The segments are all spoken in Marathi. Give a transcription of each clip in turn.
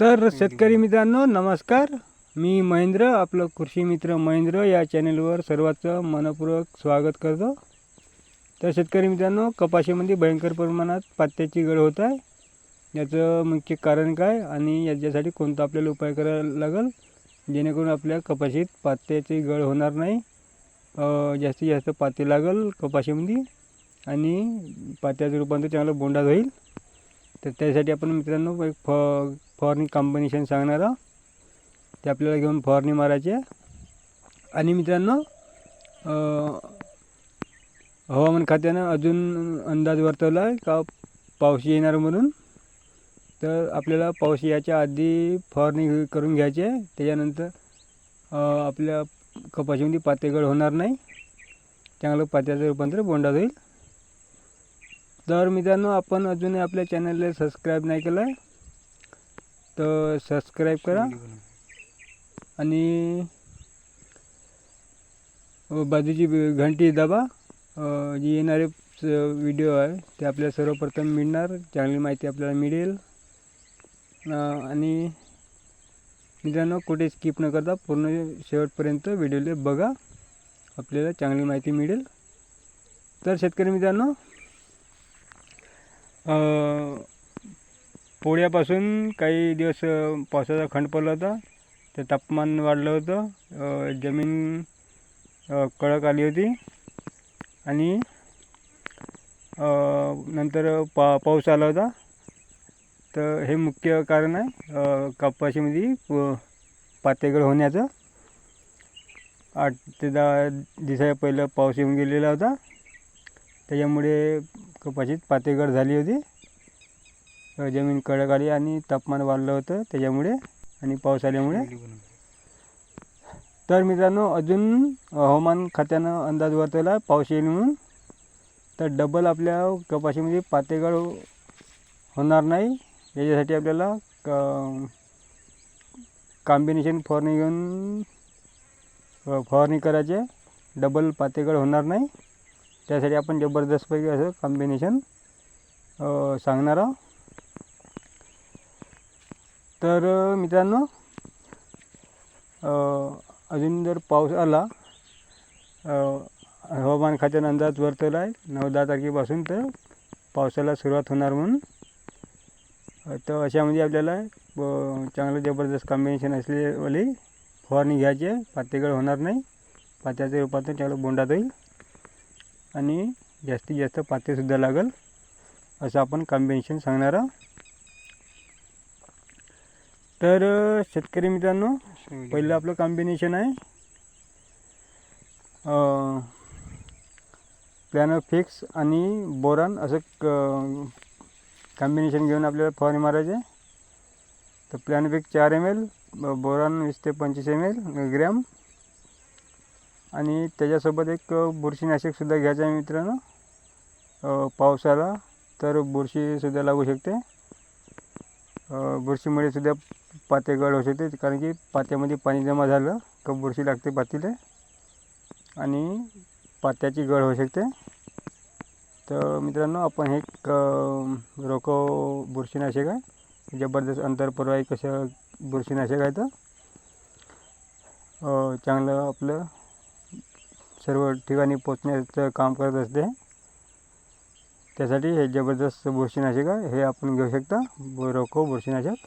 तर शेतकरी मित्रांनो नमस्कार. मी महेंद्र आपलं कृषी मित्र महेंद्र या चॅनेलवर सर्वांचं मनपूर्वक स्वागत करतो. तर शेतकरी मित्रांनो कपाशीमध्ये भयंकर प्रमाणात पात्याची गळ होत आहे. याचं मुख्य कारण काय आणि याच्यासाठी कोणता आपल्याला उपाय करायला लागेल? जेणेकरून आपल्या कपाशीत पात्याची गळ होणार नाही. जास्तीत जास्त पाते लागेल कपाशीमध्ये आणि पात्याचं रूपांतर चांगलं बोंडात होईल. तर त्यासाठी आपण मित्रांनो एक फ फवारणी कॉम्बिनेशन सांगणार ते आपल्याला घेऊन फवारणी मारायची आणि मित्रांनो हवामान खात्यानं अजून अंदाज वर्तवला आहे का पाऊस येणार म्हणून? तर आपल्याला पाऊस याच्या आधी फवारणी करून घ्यायची आहे. त्याच्यानंतर आपल्या कपाशीमध्ये पातेगळ होणार नाही. चांगलं पात्याचं रूपांतर बोंडात होईल. तर मित्रांनो आपण अजूनही आपल्या चॅनलला सबस्क्राईब नाही केलं आहे तर सबस्क्राईब करा. आणि बाजूची घंटी दाबा. जे येणारे व्हिडिओ आहे ते आपल्याला सर्वप्रथम मिळणार. चांगली माहिती आपल्याला मिळेल. आणि मित्रांनो कुठे स्किप न करता पूर्ण शेवटपर्यंत व्हिडिओला बघा. आपल्याला चांगली माहिती मिळेल. तर शेतकरी मित्रांनो पोळ्यापासून काही दिवस पावसाचा खंड पडला होता ते तापमान वाढलं होतं जमीन कडक आली होती आणि नंतर पा पाऊस आला होता. तर हे मुख्य कारण आहे कपाशीमध्ये प- होण्याचं. आठ ते दहा दिवसा पहिलं पाऊस येऊन गेलेला होता. त्याच्यामुळे कपाशीत पातेगड झाली होती. जमीन कडक आली आणि तापमान वाढलं होतं त्याच्यामुळे आणि पाऊस आल्यामुळे. तर मित्रांनो अजून हवामान खात्यानं अंदाज वर्तवला पाऊस येईल म्हणून. तर डबल आपल्या कपाशीमध्ये पातेगळ होणार नाही. याच्यासाठी आपल्याला क कॉम्बिनेशन फवारणी घेऊन फवारणी करायची डबल पातेगळ होणार नाही. त्यासाठी आपण जबरदस्तपैकी असं कॉम्बिनेशन सांगणार आहोत. तर मित्रांनो अजून जर पाऊस आला हवामान खात्यानं अंदाज वर्तवला आहे नऊ दहा तारखेपासून तर पावसाला सुरुवात होणार म्हणून. तर अशामध्ये आपल्याला चांगलं जबरदस्त कॉम्बिनेशन असलेवाली फवारणी घ्यायची आहे पातेगळ होणार नाही पात्याचं रूपांतर चांगलं बोंडात होईल आणि जास्तीत जास्त पातेसुद्धा लागेल असं आपण कॉम्बिनेशन सांगणार आहोत. तर शेतकरी मित्रांनो पहिलं आपलं कॉम्बिनेशन आहे. प्लॅनो फिक्स आणि बोरान असं क कॉम्बिनेशन घेऊन आपल्याला फवारणी मारायची तर प्लॅनो फिक्स चार एम एल बोरान वीस ते पंचवीस एम एल ग्रॅम आणि त्याच्यासोबत एक बुरशीनाशकसुद्धा घ्यायचं आहे मित्रांनो. आला तर बुरशीसुद्धा लागू शकते. बुरशीमुळे सुद्धा पाते गळ होऊ शकते कारण की पात्यामध्ये पाणी जमा झालं का बुरशी लागते पातीला. आणि पात्याची गळ होऊ शकते. तर मित्रांनो आपण हे क रोको बुरशीनाशक आहे. जबरदस्त अंतरप्रवाही कसं बुरशीनाशक आहे तर. चांगलं आपलं सर्व ठिकाणी पोचण्याचं काम करत असते. त्यासाठी हे जबरदस्त बुरशीनाशक आहे. हे आपण घेऊ शकता. ब- रोको बुरशीनाशक.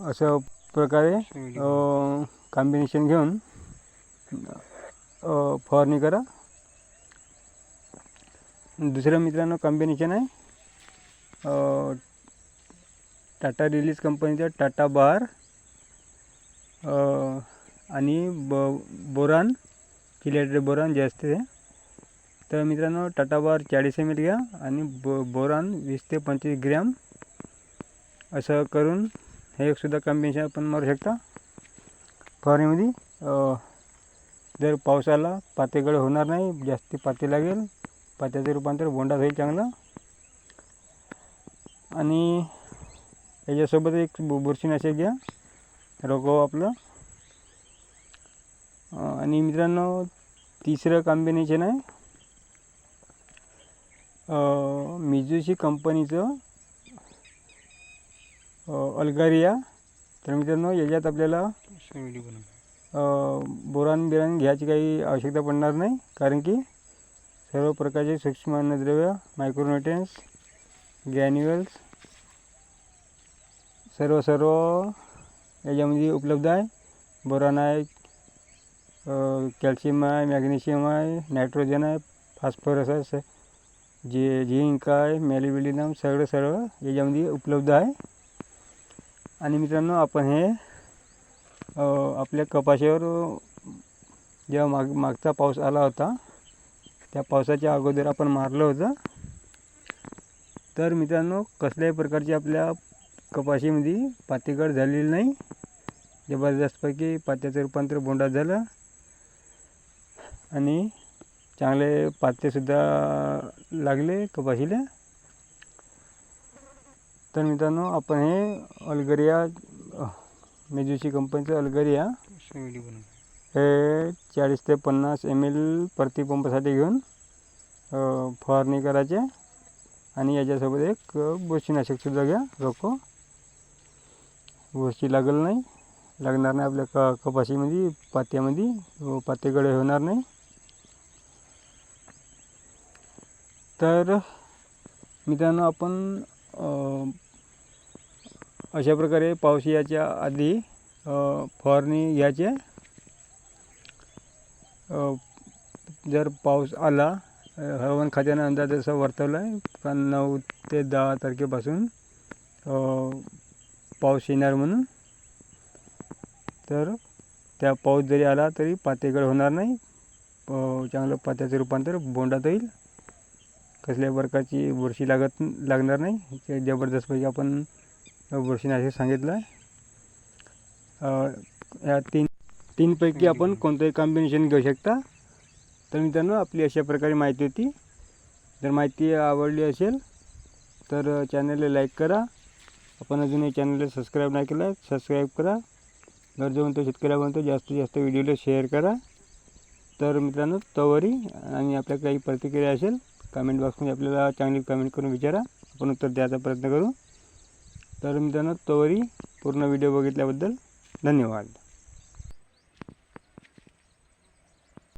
अशा प्रकारे कॉम्बिनेशन घेऊन फवारणी करा. दुसरं मित्रांनो कॉम्बिनेशन आहे टाटा रिलीज कंपनीचं टाटा बहार अ, आणि ब बोरान किलेटेड बोरान जे असते ते तर मित्रांनो टाटा बार चाळीस एम एल घ्या आणि बो बोरान वीस ते पंचवीस ग्रॅम असं करून हे एकसुद्धा कॉम्बिनेशन आपण मारू शकता. फवारणीमध्ये जर पाऊस आला पातेगळ होणार नाही जास्ती पाते लागेल पात्याचं रूपांतर बोंडात होईल चांगलं. आणि याच्यासोबत एक बुरशीनाशक घ्या रोगो आपलं. आणि मित्रांनो तिसरं कॉम्बिनेशन आहे मिजूशी कंपनीचं अल्गारिया. तर मित्रांनो याच्यात आपल्याला बोरान बिरान घ्यायची काही आवश्यकता पडणार नाही कारण की सर्व प्रकारचे सूक्ष्म अन्नद्रव्य मायक्रोन्युट्रियन्स ग्रॅन्युअल्स सर्व सर्व याच्यामध्ये उपलब्ध आहे. बोरान आहे कॅल्शियम आहे मॅग्नेशियम आहे नायट्रोजन आहे फॉस्फरस आहे स- जे झिंक आहे मॅलिबिलिनम सगळं सर्व याच्यामध्ये उपलब्ध आहे. आणि मित्रांनो आपण हे आपल्या कपाशीवर जेव्हा माग मागचा पाऊस आला होता त्या पावसाच्या अगोदर आपण मारलं होतं. तर मित्रांनो कसल्याही प्रकारची आपल्या कपाशीमध्ये पातीगड झालेली नाही. जबरदस्तपैकी पात्याचं रूपांतर बोंडात झालं. आणि चांगले पातेसुद्धा लागले कपाशीला. तर मित्रांनो आपण हे अल्गरिया मेजुशी कंपनीचं अल्गरिया हे चाळीस ते पन्नास एम एल प्रति पंपासाठी घेऊन फवारणी करायचे. आणि याच्यासोबत एक बुरशीनाशकसुद्धा घ्या रोको. बुरशी लागल नाही. लागणार नाही आपल्या क कपाशीमध्ये पात्यामध्ये. व पातेगळे होणार नाही. तर मित्रांनो आपण अशा प्रकारे पाऊस याच्या आधी फवारणी घ्यायचे जर पाऊस आला हवामान खात्यानं अंदाज असा वर्तवला आहे कारण नऊ ते दहा तारखेपासून पाऊस येणार म्हणून तर त्या पाऊस जरी आला तरी पातेगड होणार नाही. चांगलं पात्याचं रूपांतर बोंडात होईल. कसल्याही प्रकारची बुरशी लागत लागणार नाही. ते जबरदस्तपैकी आपण बुरशीनाशक सांगितलं आहे या तीन तीनपैकी आपण कोणतंही कॉम्बिनेशन घेऊ शकता. तर मित्रांनो आपली अशा प्रकारे माहिती होती. जर माहिती आवडली असेल तर चॅनलला लाईक करा. आपण अजूनही चॅनलला सबस्क्राईब नाही केलं सबस्क्राईब करा. गरजू म्हणतो शेतकऱ्यापर्यंत जास्तीत जास्त व्हिडिओला शेअर करा. तर मित्रांनो तोवरी आणि आपल्या काही प्रतिक्रिया असेल कमेंट बॉक्समध्ये आपल्याला चांगली कमेंट करून विचारा. आपण उत्तर द्यायचा प्रयत्न करू. तर मित्रांनो तोवरी पूर्ण व्हिडिओ बघितल्याबद्दल धन्यवाद.